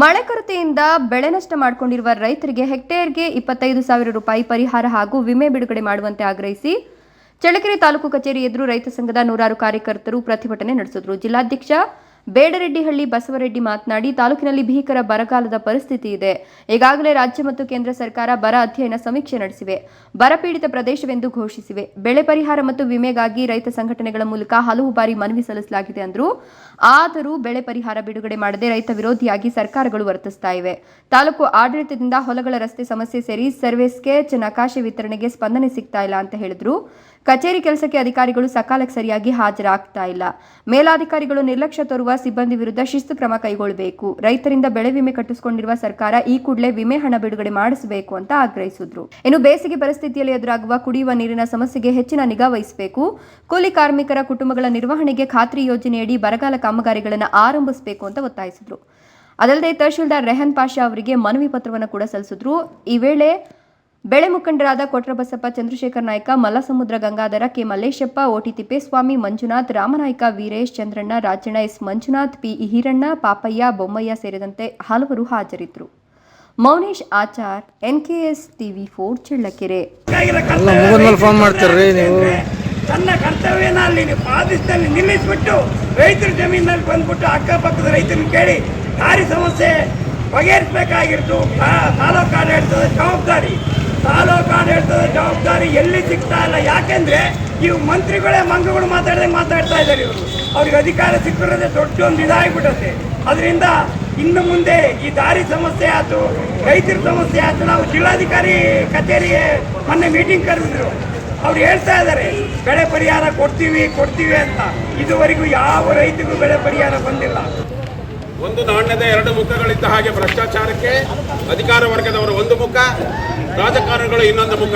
ಮಳೆ ಕೊರತೆಯಿಂದ ಬೆಳೆ ನಷ್ಟ ಮಾಡಿಕೊಂಡಿರುವ ರೈತರಿಗೆ ಹೆಕ್ಟೇರ್ಗೆ ಇಪ್ಪತ್ತೈದು ಸಾವಿರ ರೂಪಾಯಿ ಪರಿಹಾರ ಹಾಗೂ ವಿಮೆ ಬಿಡುಗಡೆ ಮಾಡುವಂತೆ ಆಗ್ರಹಿಸಿ ಚಳ್ಳಕೆರೆ ತಾಲೂಕು ಕಚೇರಿ ಎದುರು ರೈತ ಸಂಘದ ನೂರಾರು ಕಾರ್ಯಕರ್ತರು ಪ್ರತಿಭಟನೆ ನಡೆಸಿದರು. ಜಿಲ್ಲಾಧ್ಯಕ್ಷ ಬೇಡರೆಡ್ಡಿಹಳ್ಳಿ ಬಸವರೆಡ್ಡಿ ಮಾತನಾಡಿ, ತಾಲೂಕಿನಲ್ಲಿ ಭೀಕರ ಬರಗಾಲದ ಪರಿಸ್ಥಿತಿ ಇದೆ. ಈಗಾಗಲೇ ರಾಜ್ಯ ಮತ್ತು ಕೇಂದ್ರ ಸರ್ಕಾರ ಬರ ಅಧ್ಯಯನ ಸಮೀಕ್ಷೆ ನಡೆಸಿವೆ. ಬರಪೀಡಿತ ಪ್ರದೇಶವೆಂದು ಘೋಷಿಸಿವೆ. ಬೆಳೆ ಪರಿಹಾರ ಮತ್ತು ವಿಮೆಗಾಗಿ ರೈತ ಸಂಘಟನೆಗಳ ಮೂಲಕ ಹಲವು ಬಾರಿ ಮನವಿ ಸಲ್ಲಿಸಲಾಗಿದೆ ಅಂದರು, ಆದರೂ ಬೆಳೆ ಪರಿಹಾರ ಬಿಡುಗಡೆ ಮಾಡದೆ ರೈತ ವಿರೋಧಿಯಾಗಿ ಸರ್ಕಾರಗಳು ವರ್ತಿಸ್ತಾ ಇವೆ. ತಾಲೂಕು ಆಡಳಿತದಿಂದ ಹೊಲಗಳ ರಸ್ತೆ ಸಮಸ್ಯೆ ಸೇರಿ ಸರ್ವೆ ಸ್ಕೆಚ್ ನಕಾಶೆ ವಿತರಣೆಗೆ ಸ್ಪಂದನೆ ಸಿಗ್ತಾ ಇಲ್ಲ ಅಂತ ಹೇಳಿದ್ರು. ಕಚೇರಿ ಕೆಲಸಕ್ಕೆ ಅಧಿಕಾರಿಗಳು ಸಕಾಲಕ್ಕೆ ಸರಿಯಾಗಿ ಹಾಜರಾಗ್ತಾ ಇಲ್ಲ. ಮೇಲಾಧಿಕಾರಿಗಳು ನಿರ್ಲಕ್ಷ್ಯ ತೋರುವ ಸಿಬ್ಬಂದಿ ವಿರುದ್ಧ ಶಿಸ್ತು ಕ್ರಮ ಕೈಗೊಳ್ಳಬೇಕು. ರೈತರಿಂದ ಬೆಳೆ ವಿಮೆ ಕಟ್ಟಿಸಿಕೊಂಡಿರುವ ಸರ್ಕಾರ ಈ ಕೂಡಲೇ ವಿಮೆ ಹಣ ಬಿಡುಗಡೆ ಮಾಡಿಸಬೇಕು ಅಂತ ಆಗ್ರಹಿಸಿದ್ರು. ಇನ್ನು ಬೇಸಿಗೆ ಪರಿಸ್ಥಿತಿಯಲ್ಲಿ ಎದುರಾಗುವ ಕುಡಿಯುವ ನೀರಿನ ಸಮಸ್ಯೆಗೆ ಹೆಚ್ಚಿನ ನಿಗಾ ವಹಿಸಬೇಕು. ಕೂಲಿ ಕಾರ್ಮಿಕರ ಕುಟುಂಬಗಳ ನಿರ್ವಹಣೆಗೆ ಖಾತ್ರಿ ಯೋಜನೆಯಡಿ ಬರಗಾಲ ಕಾಮಗಾರಿಗಳನ್ನು ಆರಂಭಿಸಬೇಕು ಅಂತ ಒತ್ತಾಯಿಸಿದ್ರು. ಅದಲ್ಲದೆ ತಹಶೀಲ್ದಾರ್ ರೆಹನ್ ಪಾಷಾ ಅವರಿಗೆ ಮನವಿ ಪತ್ರವನ್ನು ಕೂಡ ಸಲ್ಲಿಸಿದ್ರು. ಈ ವೇಳೆ ಬೆಳೆ ಮುಖಂಡರಾದ Kotrabasappa Chandrashekhar Naik Mallasamudra Gangadhara K Malleshappa OT Thippeswamy Manjunath Ramanaik Veeresh Chandranna Rajanna S Manjunath P Hiranna Papaiah Bommaiah ಸೇರಿದಂತೆ ಹಲವರು ಹಾಜರಿದ್ದರು. Mounesh Achar N K S TV four Challakere. Phone ಮಾಡ್ತೀರಿ ನೀವು. ತನ್ನ ಕರ್ತವ್ಯನ ಅಲ್ಲಿ ಪಾದಿಸಿದಲ್ಲಿ ನಿಲ್ಲಿಸ್ಬಿಟ್ಟು ರೈತರ ಜಮೀನಲ್ಲಿ ಬಂದ್ಬಿಟ್ಟು ಅಕ್ಕಪಕ್ಕದ ರೈತರನ್ನ ಕೇಳಿ ದಾರಿ ಸಮಸ್ಯೆ ಬಗೆಹರಿಸಬೇಕಾಗಿರ್ತು ತಾಲೂಕು ಆಡಳಿತದ ಜವಾಬ್ದಾರಿ. ತಾಲೂಕು ಆಡಳಿತದ ಜವಾಬ್ದಾರಿ ಎಲ್ಲಿ ಸಿಗ್ತಾ ಇಲ್ಲ? ಯಾಕೆಂದ್ರೆ ಇವು ಮಂತ್ರಿಗಳೇ ಮಂಗಗಳು ಮಾತಾಡದೆ ಮಾತಾಡ್ತಾ ಇದ್ದಾರೆ ಇವರು. ಅವ್ರಿಗೆ ಅಧಿಕಾರ ಸಿಕ್ಕಿರೋದೇ ದೊಡ್ಡ ಒಂದು ಇದಾಗಿಬಿಟ್ಟತೆ. ಅದರಿಂದ ಇನ್ನು ಮುಂದೆ ಈ ದಾರಿ ಸಮಸ್ಯೆ ಆಯ್ತು, ರೈತರ ಸಮಸ್ಯೆ ಆಯ್ತು. ನಾವು ಜಿಲ್ಲಾಧಿಕಾರಿ ಕಚೇರಿಗೆ ಮೊನ್ನೆ ಮೀಟಿಂಗ್ ಕರೆದಿದ್ರು. ಅವ್ರು ಹೇಳ್ತಾ ಇದ್ದಾರೆ, ಬೆಳೆ ಪರಿಹಾರ ಕೊಡ್ತೀವಿ ಕೊಡ್ತೀವಿ ಅಂತ. ಇದುವರೆಗೂ ಯಾವ ರೈತರಿಗೂ ಬೆಳೆ ಪರಿಹಾರ ಬಂದಿಲ್ಲ. ಒಂದು ನಾಣ್ಯದ ಎರಡು ಮುಖಗಳಿದ್ದ ಹಾಗೆ ಭ್ರಷ್ಟಾಚಾರಕ್ಕೆ ಅಧಿಕಾರ ವರ್ಗದವರು ಒಂದು ಮುಖ, ರಾಜಕಾರಣಿಗಳು ಇನ್ನೊಂದು ಮುಖ.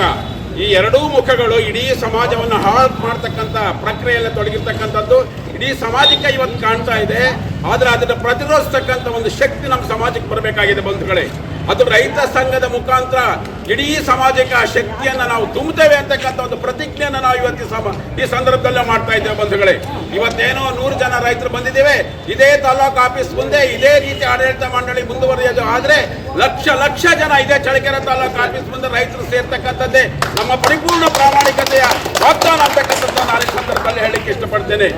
ಈ ಎರಡೂ ಮುಖಗಳು ಇಡೀ ಸಮಾಜವನ್ನು ಹಾಳು ಮಾಡ್ತಕ್ಕಂಥ ಪ್ರಕ್ರಿಯೆಯಲ್ಲಿ ತೊಡಗಿರ್ತಕ್ಕಂಥದ್ದು. ಇಡೀ ಸಮಾಜಕ್ಕೆ ಇವತ್ತು ಕಾಣ್ತಾ ಇದೆ. ಆದರೆ ಅದನ್ನು ಪ್ರತಿರೋಧಿಸ್ತಕ್ಕಂಥ ಒಂದು ಶಕ್ತಿ ನಮ್ಮ ಸಮಾಜಕ್ಕೆ ಬರಬೇಕಾಗಿದೆ ಬಂಧುಗಳೇ. ಅದು ರೈತ ಸಂಘದ ಮುಖಾಂತರ ಇಡೀ ಸಮಾಜಕ್ಕೆ ಆ ಶಕ್ತಿಯನ್ನು ನಾವು ತುಂಬುತ್ತೇವೆ ಅಂತಕ್ಕಂಥ ಒಂದು ಪ್ರತಿಜ್ಞೆಯನ್ನು ನಾವು ಇವತ್ತು ಸಮ, ಈ ಸಂದರ್ಭದಲ್ಲೇ ಮಾಡ್ತಾ ಇದ್ದೇವೆ ಬಂಧುಗಳೇ. ಇವತ್ತೇನೋ ನೂರು ಜನ ರೈತರು ಬಂದಿದ್ದೇವೆ. ಇದೇ ತಾಲೂಕು ಆಫೀಸ್ ಮುಂದೆ ಇದೇ ರೀತಿ ಆಡಳಿತ ಮಂಡಳಿ ಮುಂದುವರಿಯೋದು. ಆದರೆ ಲಕ್ಷ ಲಕ್ಷ ಜನ ಇದೇ ಚಳಕೆರೆ ತಾಲೂಕು ಆಫೀಸ್ ಮುಂದೆ ರೈತರು ಸೇರ್ತಕ್ಕಂಥದ್ದೇ ನಮ್ಮ ಪರಿಪೂರ್ಣ ಪ್ರಾಮಾಣಿಕತೆಯ ವಾಗ್ದಾನ ಅಂತಕ್ಕಂಥದ್ದು ನಾನು ಈ ಸಂದರ್ಭದಲ್ಲಿ ಹೇಳಲಿಕ್ಕೆ ಇಷ್ಟಪಡ್ತೇನೆ.